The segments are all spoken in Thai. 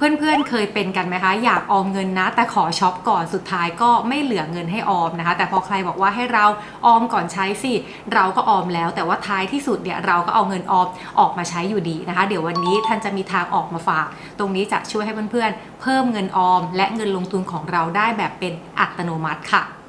เพื่อนๆเคยเป็นกันไหมคะ อยากออมเงินนะ แต่ขอช็อปก่อนสุดท้ายก็ไม่เหลือเงินให้ออมนะคะ แต่พอใครบอกว่าให้เราออมก่อนใช้สิ เราก็ออมแล้ว แต่ว่าท้ายที่สุดเนี่ยเราก็เอาเงินออมออกมาใช้อยู่ดีนะคะ เดี๋ยววันนี้ท่านจะมีทางออกมาฝาก ตรงนี้จะช่วยให้เพื่อนๆเพิ่มเงินออม และเงินลงทุนของเราได้แบบเป็นอัตโนมัติค่ะ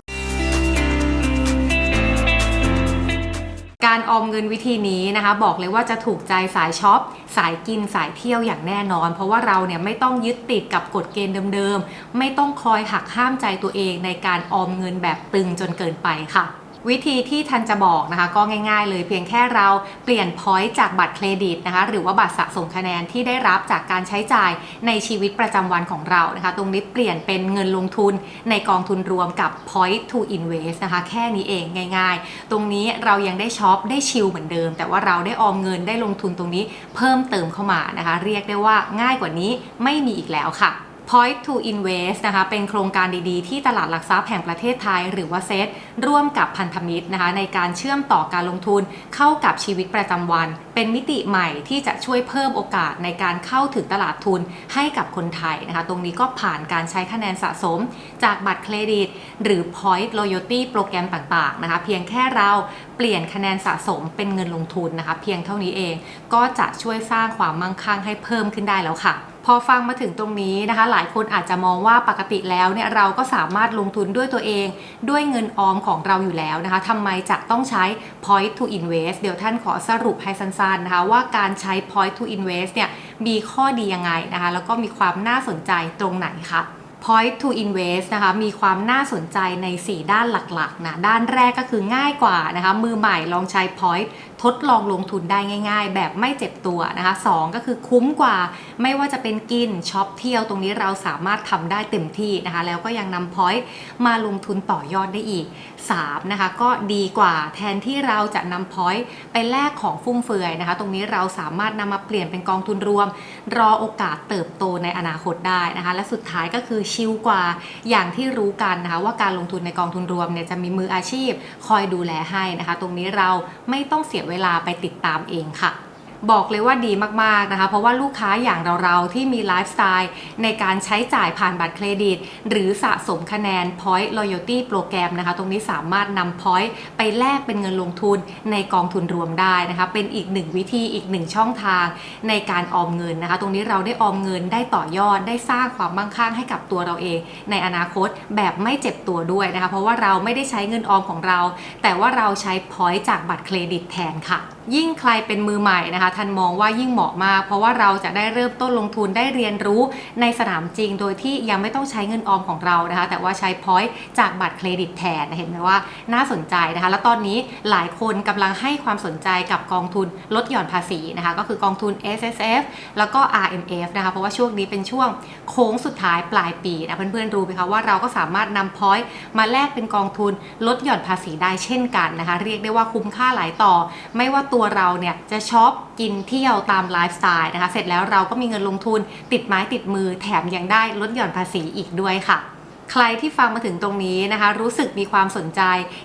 การออมเงินวิธีนี้นะคะ บอกเลยว่าจะถูกใจสายช็อป สายกินสายเที่ยวอย่างแน่นอน เพราะว่าเราเนี่ยไม่ต้องยึดติดกับกฎเกณฑ์เดิมๆ ไม่ต้องคอยหักห้ามใจตัวเองในการออมเงินแบบตึงจนเกินไปค่ะ วิธีที่ทันจะบอกนะคะก็ง่ายๆ เลยเพียงแค่เราเปลี่ยนพอยต์จากบัตรเครดิตนะคะหรือว่าบัตรสะสมคะแนนที่ได้รับจากการใช้จ่ายในชีวิตประจำวันของเรานะคะ ตรงนี้เปลี่ยนเป็นเงินลงทุนในกองทุนรวมกับ point to invest นะคะแค่นี้เองง่าย ๆ ตรงนี้เรายังได้ช็อปได้ชิลเหมือนเดิม แต่ว่าเราได้ออมเงินได้ลงทุนตรงนี้เพิ่มเติมเข้ามานะคะ เรียกได้ว่าง่ายกว่านี้ไม่มีอีกแล้วค่ะ Point to Invest นะคะเป็นโครงการดีๆ ที่ตลาดหลักทรัพย์แห่งประเทศไทย หรือว่าเซตร่วมกับพันธมิตรนะคะในการเชื่อมต่อการลงทุนเข้ากับชีวิตประจำวัน เป็นมิติใหม่ที่จะช่วยเพิ่มโอกาสในการเข้าถึงตลาดทุนให้กับคนไทยนะคะตรงนี้ก็ผ่านการใช้คะแนนสะสม จากบัตรเครดิต หรือ Point Loyalty โปรแกรมต่างๆนะคะเพียงแค่เราเปลี่ยนคะแนนสะสมเป็นเงินลงทุนนะคะเพียงเท่านี้เองก็จะช่วยสร้างความมั่งคั่งให้เพิ่มขึ้นได้แล้วค่ะ พอฟังมาถึงตรงนี้นะคะ หลายคนอาจจะมองว่าปกติแล้วเนี่ยเราก็สามารถลงทุนด้วยตัวเอง ด้วยเงินออมของเราอยู่แล้วนะคะทำไมจะต้องใช้ point to invest เดี๋ยวท่านขอสรุปให้สั้นๆนะคะว่าการใช้ point to invest เนี่ยมีข้อดียังไงนะคะ แล้วก็มีความน่าสนใจตรงไหนคะ Point to Invest นะคะมีความน่าสนใจใน 4 ด้านหลักๆนะด้านแรกก็คือง่ายกว่านะคะมือใหม่ลองใช้ Point ทดลองลงทุนได้ง่าย ๆ แบบไม่เจ็บตัวนะคะ2ก็คือคุ้มกว่าไม่ว่าจะเป็นกินช็อปเที่ยวตรงนี้เราสามารถทำได้เต็มที่นะคะแล้วก็ยังนำ Point มาลงทุนต่อยอดได้อีก3นะคะก็ดีกว่าแทนที่เราจะนำ Point ไปแลกของฟุ่มเฟือยนะคะตรงนี้เราสามารถนำมาเปลี่ยนเป็นกองทุนรวม รอโอกาสเติบโตในอนาคตได้นะคะและสุดท้ายก็คือชิลกว่าอย่างที่รู้กันนะคะว่าการลงทุนในกองทุนรวมเนี่ยจะมีมืออาชีพคอยดูแลให้นะคะ ตรงนี้เราไม่ต้องเสียเวลาไปติดตามเองค่ะ บอกเลยว่าดีมากๆนะคะ เพราะว่าลูกค้าอย่างเราๆ ที่มีไลฟ์สไตล์ในการใช้จ่ายผ่านบัตรเครดิต หรือสะสมคะแนน Point Loyalty โปรแกรมนะคะ ตรงนี้สามารถนำ Point ไปแลกเป็นเงินลงทุนในกองทุนรวมได้นะคะ เป็นอีกหนึ่งวิธีอีกหนึ่งช่องทางในการออมเงินนะคะ ตรงนี้เราได้ออมเงินได้ต่อยอดได้สร้างความมั่งคั่งให้กับตัวเราเอง ในอนาคตแบบไม่เจ็บตัวด้วยนะคะ เพราะว่าเราไม่ได้ใช้เงินออมของเรา แต่ว่าเราใช้ Point จากบัตรเครดิตแทนค่ะ ยิ่งใครเป็นมือใหม่นะคะท่านมองว่ายิ่งเหมาะมาก เพราะว่าเราจะได้เริ่มต้นลงทุนได้เรียนรู้ในสนามจริง โดยที่ยังไม่ต้องใช้เงินออมของเรานะคะ แต่ว่าใช้พอยต์จากบัตรเครดิตแทนเห็นไหมว่าน่าสนใจนะคะ แล้วตอนนี้หลายคนกำลังให้ความสนใจกับกองทุนลดหย่อนภาษีนะคะ ก็คือกองทุน S S F แล้วก็ R M F นะคะเพราะว่าช่วงนี้เป็นช่วงโค้งสุดท้ายปลายปีนะเพื่อนๆรู้ไหมคะว่าเราก็สามารถนำพอยต์มาแลกเป็นกองทุนลดหย่อนภาษีได้เช่นกันนะคะ เรียกได้ว่าคุ้มค่าหลายต่อ ไม่ว่าตัวเราเนี่ยจะช็อปกินเที่ยวตามไลฟ์สไตล์นะคะ เสร็จแล้วเราก็มีเงินลงทุนติดไม้ติดมือแถมยังได้ลดหย่อนภาษีอีกด้วยค่ะใครที่ฟังมาถึงตรงนี้นะคะ รู้สึกมีความสนใจ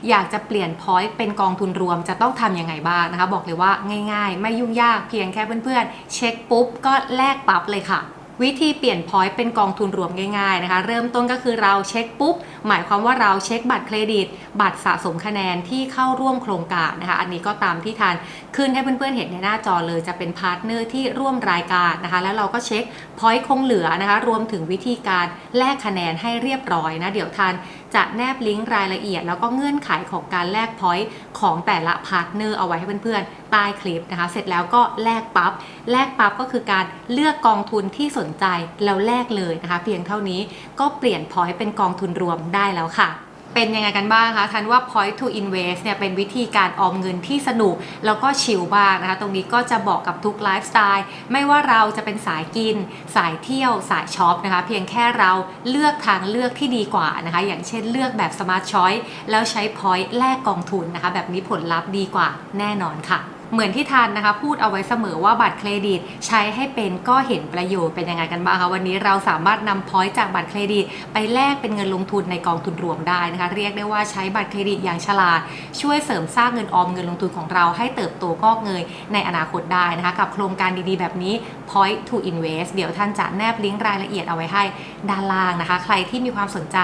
อยากจะเปลี่ยนพอยต์เป็นกองทุนรวมจะต้องทำยังไงบ้างนะคะ บอกเลยว่าง่าย ๆ ไม่ยุ่งยากเพียงแค่เพื่อนๆ เช็คปุ๊บก็แลกปั๊บเลยค่ะ วิธีเปลี่ยนพอยต์เป็นกองทุนรวมง่ายๆนะคะ เริ่มต้นก็คือเราเช็คปุ๊บ หมายความว่าเราเช็คบัตรเครดิต บัตรสะสมคะแนนที่เข้าร่วมโครงการนะคะ อันนี้ก็ตามที่ทานขึ้นให้เพื่อนๆเห็นในหน้าจอเลยจะเป็นพาร์ทเนอร์ที่ร่วมรายการนะคะ แล้วเราก็เช็คพอยต์คงเหลือนะคะ รวมถึงวิธีการแลกคะแนนให้เรียบร้อยนะเดี๋ยวทานจะแนบลิงก์รายละเอียด แล้วก็เงื่อนไขของการแลกพอยต์ของแต่ละพาร์ทเนอร์เอาไว้ให้เพื่อนๆใต้คลิปนะคะ เสร็จแล้วก็แลกปั๊บแลกปั๊บก็คือการเลือกกองทุนที่สนใจแล้วแลกเลยนะคะ เพียงเท่านี้ก็เปลี่ยนพอยต์เป็นกองทุนรวมได้แล้วค่ะเป็นยังไงกันบ้างคะทันว่า point to invest เนี่ยเป็นวิธีการออมเงินที่สนุก แล้วก็ชิลบ้างนะคะ ตรงนี้ก็จะบอกกับทุกไลฟ์สไตล์ ไม่ว่าเราจะเป็นสายกิน สายเที่ยว สายช็อปนะคะ เพียงแค่เราเลือกทางเลือกที่ดีกว่านะคะ อย่างเช่นเลือกแบบ smart choice แล้วใช้ point แลกกองทุนนะคะ แบบนี้ผลลัพธ์ดีกว่าแน่นอนค่ะ เหมือนที่ทันนะคะ พูดเอาไว้เสมอว่าบัตรเครดิต ใช้ให้เป็นก็เห็นประโยชน์เป็นยังไงกันบ้างคะวันนี้เราสามารถนำพอยต์จากบัตรเครดิต ไปแลกเป็นเงินลงทุนในกองทุนรวมได้นะคะ เรียกได้ว่าใช้บัตรเครดิตอย่างฉลาด ช่วยเสริมสร้างเงินออมเงินลงทุนของเราให้เติบโตงอกเงยในอนาคตได้นะคะ กับโครงการดีๆ แบบนี้ point to invest เดี๋ยวท่านจะแนบลิงก์รายละเอียดเอาไว้ให้ด้านล่างนะคะ ใครที่มีความสนใจ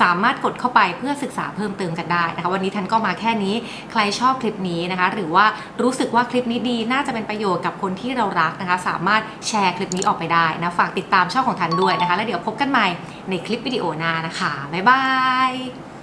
สามารถกดเข้าไปเพื่อศึกษาเพิ่มเติมกันได้นะคะ วันนี้ทันก็มาแค่นี้ ใครชอบคลิปนี้นะคะ หรือว่ารู้สึกว่าคลิปนี้ดีน่าจะเป็นประโยชน์กับคนที่เรารักนะคะ สามารถแชร์คลิปนี้ออกไปได้นะ ฝากติดตามช่องของทันด้วยนะคะ แล้วเดี๋ยวพบกันใหม่ในคลิปวิดีโอหน้านะคะ บ๊ายบาย